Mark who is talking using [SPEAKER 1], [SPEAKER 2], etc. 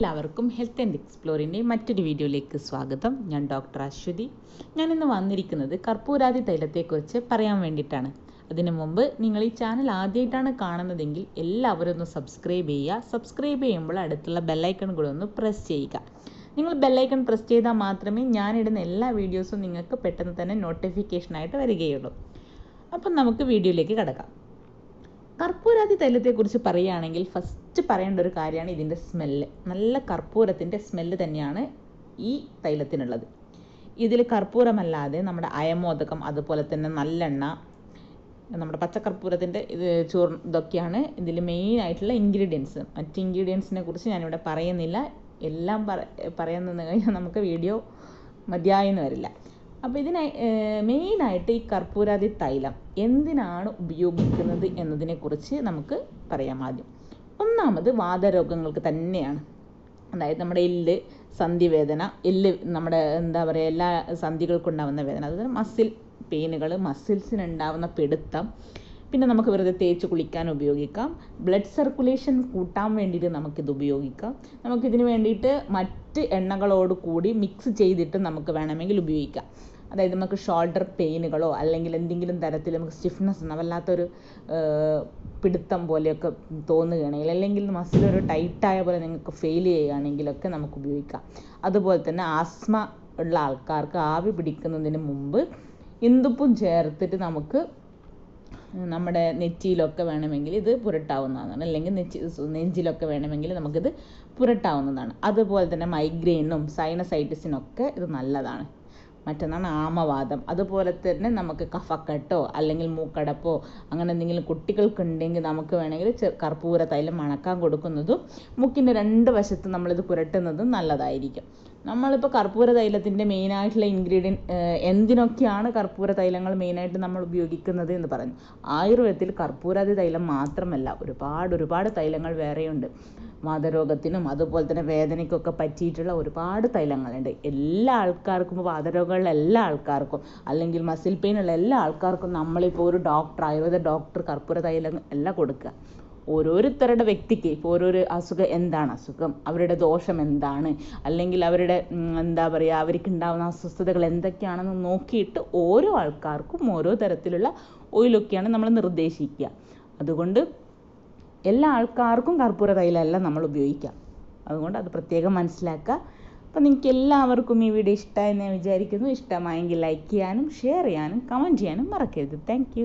[SPEAKER 1] എല്ലാവർക്കും health and എക്സ്പ്ലോറിൻ്റെ മറ്റൊരു വീഡിയോയിലേക്ക് സ്വാഗതം ഞാൻ ഡോക്ടർ അശ്വതി ഞാൻ ഇന്ന് വന്നിരിക്കുന്നത് കർപ്പൂരാതി തൈലത്തെക്കുറിച്ച് പറയാൻ വേണ്ടിയിട്ടാണ് അതിനു മുമ്പ് നിങ്ങൾ ഈ ചാനൽ ആദ്യമായിട്ടാണ് കാണുന്നതെങ്കിൽ എല്ലാവരും ഒന്ന് സബ്സ്ക്രൈബ് ചെയ്യുക സബ്സ്ക്രൈബ് ചെയ്യുമ്പോൾ അടുത്തുള്ള ബെല്ലൈക്കൺ കൂടെ ഒന്ന് പ്രസ് ചെയ്യുക നിങ്ങൾ ബെല്ലൈക്കൺ പ്രസ് ചെയ്താൽ മാത്രമേ ഞാനിടുന്ന എല്ലാ വീഡിയോസും നിങ്ങൾക്ക് പെട്ടെന്ന് തന്നെ നോട്ടിഫിക്കേഷനായിട്ട് വരികയുള്ളൂ അപ്പം നമുക്ക് വീഡിയോയിലേക്ക് കിടക്കാം കർപ്പൂരാതി തൈലത്തെക്കുറിച്ച് പറയുകയാണെങ്കിൽ ഫസ്റ്റ് പറയേണ്ട ഒരു കാര്യമാണ് ഇതിൻ്റെ സ്മെല്ല് നല്ല കർപ്പൂരത്തിൻ്റെ സ്മെല്ല് തന്നെയാണ് ഈ തൈലത്തിനുള്ളത് ഇതിൽ കർപ്പൂരമല്ലാതെ നമ്മുടെ അയമോദകം അതുപോലെ തന്നെ നല്ലെണ്ണ നമ്മുടെ പച്ചക്കർപ്പൂരത്തിൻ്റെ ഇത് ചോർ ഇതൊക്കെയാണ് ഇതിൽ മെയിൻ ആയിട്ടുള്ള ഇൻഗ്രീഡിയൻസ് മറ്റ് ഇൻഗ്രീഡിയൻസിനെ കുറിച്ച് ഞാനിവിടെ പറയുന്നില്ല എല്ലാം പറ പറയുന്നെന്ന് കഴിഞ്ഞാൽ നമുക്ക് വീഡിയോ മതിയായെന്ന് വരില്ല അപ്പോൾ ഇതിനായി മെയിനായിട്ട് ഈ കർപ്പൂരാതി തൈലം എന്തിനാണ് ഉപയോഗിക്കുന്നത് എന്നതിനെക്കുറിച്ച് നമുക്ക് പറയാം ആദ്യം ഒന്നാമത് വാതരോഗങ്ങൾക്ക് തന്നെയാണ് അതായത് നമ്മുടെ എല്ല് സന്ധിവേദന എല്ല് നമ്മുടെ എന്താ പറയുക എല്ലാ സന്ധികൾക്കുണ്ടാവുന്ന വേദന അതായത് മസിൽ പെയിനുകൾ മസിൽസിനുണ്ടാവുന്ന പിടുത്തം പിന്നെ നമുക്ക് വെറുതെ തേച്ച് കുളിക്കാൻ ഉപയോഗിക്കാം ബ്ലഡ് സർക്കുലേഷൻ കൂട്ടാൻ വേണ്ടിയിട്ട് നമുക്കിത് ഉപയോഗിക്കാം നമുക്കിതിന് വേണ്ടിയിട്ട് മറ്റ് എണ്ണകളോട് കൂടി മിക്സ് ചെയ്തിട്ട് നമുക്ക് വേണമെങ്കിൽ ഉപയോഗിക്കാം അതായത് നമുക്ക് ഷോൾഡർ പെയിനുകളോ അല്ലെങ്കിൽ എന്തെങ്കിലും തരത്തിൽ നമുക്ക് സ്റ്റിഫ്നെസ് വല്ലാത്തൊരു പിടുത്തം പോലെയൊക്കെ തോന്നുകയാണെങ്കിൽ അല്ലെങ്കിൽ മസിൽ ഒരു ടൈറ്റായ പോലെ നിങ്ങൾക്ക് ഫെയിൽ ചെയ്യുകയാണെങ്കിലൊക്കെ നമുക്ക് ഉപയോഗിക്കാം അതുപോലെ തന്നെ ആസ്മ ഉള്ള ആൾക്കാർക്ക് ആവി പിടിക്കുന്നതിന് മുമ്പ് ഇന്ദുപ്പും ചേർത്തിട്ട് നമുക്ക് നമ്മുടെ നെറ്റിയിലൊക്കെ വേണമെങ്കിൽ ഇത് പുരട്ടാവുന്നതാണ് അല്ലെങ്കിൽ നെച്ചി നെഞ്ചിലൊക്കെ വേണമെങ്കിൽ നമുക്കിത് പുരട്ടാവുന്നതാണ് അതുപോലെ തന്നെ മൈഗ്രെയിനും സൈനസൈറ്റിസിനൊക്കെ ഇത് നല്ലതാണ് മറ്റൊന്നാണ് ആമവാദം അതുപോലെ തന്നെ നമുക്ക് കഫക്കെട്ടോ അല്ലെങ്കിൽ മൂക്കടപ്പോ അങ്ങനെ എന്തെങ്കിലും കുട്ടികൾക്കുണ്ടെങ്കിൽ നമുക്ക് വേണമെങ്കിൽ കർപ്പൂര തൈലം മണക്കാൻ കൊടുക്കുന്നതും മുക്കിൻ്റെ രണ്ട് വശത്ത് നമ്മളിത് പുരട്ടുന്നതും നല്ലതായിരിക്കും നമ്മളിപ്പോൾ കർപ്പൂര തൈലത്തിൻ്റെ മെയിനായിട്ടുള്ള ഇൻഗ്രീഡിയൻ എന്തിനൊക്കെയാണ് കർപ്പൂര തൈലങ്ങൾ മെയിനായിട്ട് നമ്മൾ ഉപയോഗിക്കുന്നത് എന്ന് പറഞ്ഞു ആയുർവേദത്തിൽ കർപ്പൂരാതി തൈലം മാത്രമല്ല ഒരുപാട് ഒരുപാട് തൈലങ്ങൾ വേറെയുണ്ട് വാതരോഗത്തിനും അതുപോലെ തന്നെ വേദനയ്ക്കൊക്കെ പറ്റിയിട്ടുള്ള ഒരുപാട് തൈലങ്ങളുണ്ട് എല്ലാ ആൾക്കാർക്കും വാതരോഗമുള്ള എല്ലാ ആൾക്കാർക്കും അല്ലെങ്കിൽ മസിൽ പെയിനുള്ള എല്ലാ ആൾക്കാർക്കും നമ്മളിപ്പോൾ ഒരു ഡോക്ടർ ആയുർവേദ ഡോക്ടർ കർപ്പൂര തൈലം എല്ലാം കൊടുക്കുക ഓരോരുത്തരുടെ വ്യക്തിക്ക് ഇപ്പോൾ ഓരോരോ അസുഖം എന്താണ് അസുഖം അവരുടെ ദോഷം എന്താണ് അല്ലെങ്കിൽ അവരുടെ എന്താ പറയുക അവർക്ക് ഉണ്ടാകുന്ന അസ്വസ്ഥതകൾ എന്തൊക്കെയാണെന്ന് നോക്കിയിട്ട് ഓരോ ആൾക്കാർക്കും ഓരോ തരത്തിലുള്ള ഓയിലൊക്കെയാണ് നമ്മൾ നിർദ്ദേശിക്കുക അതുകൊണ്ട് എല്ലാ ആൾക്കാർക്കും കർപ്പൂര തൈലല്ല നമ്മൾ ഉപയോഗിക്കുക അതുകൊണ്ട് അത് പ്രത്യേകം മനസ്സിലാക്കുക അപ്പോൾ നിങ്ങൾക്ക് എല്ലാവർക്കും ഈ വീഡിയോ ഇഷ്ടമായി എന്ന് വിചാരിക്കുന്നു ഇഷ്ടമായെങ്കിൽ ലൈക്ക് ചെയ്യാനും ഷെയർ ചെയ്യാനും കമൻറ്റ് ചെയ്യാനും മറക്കരുത് താങ്ക്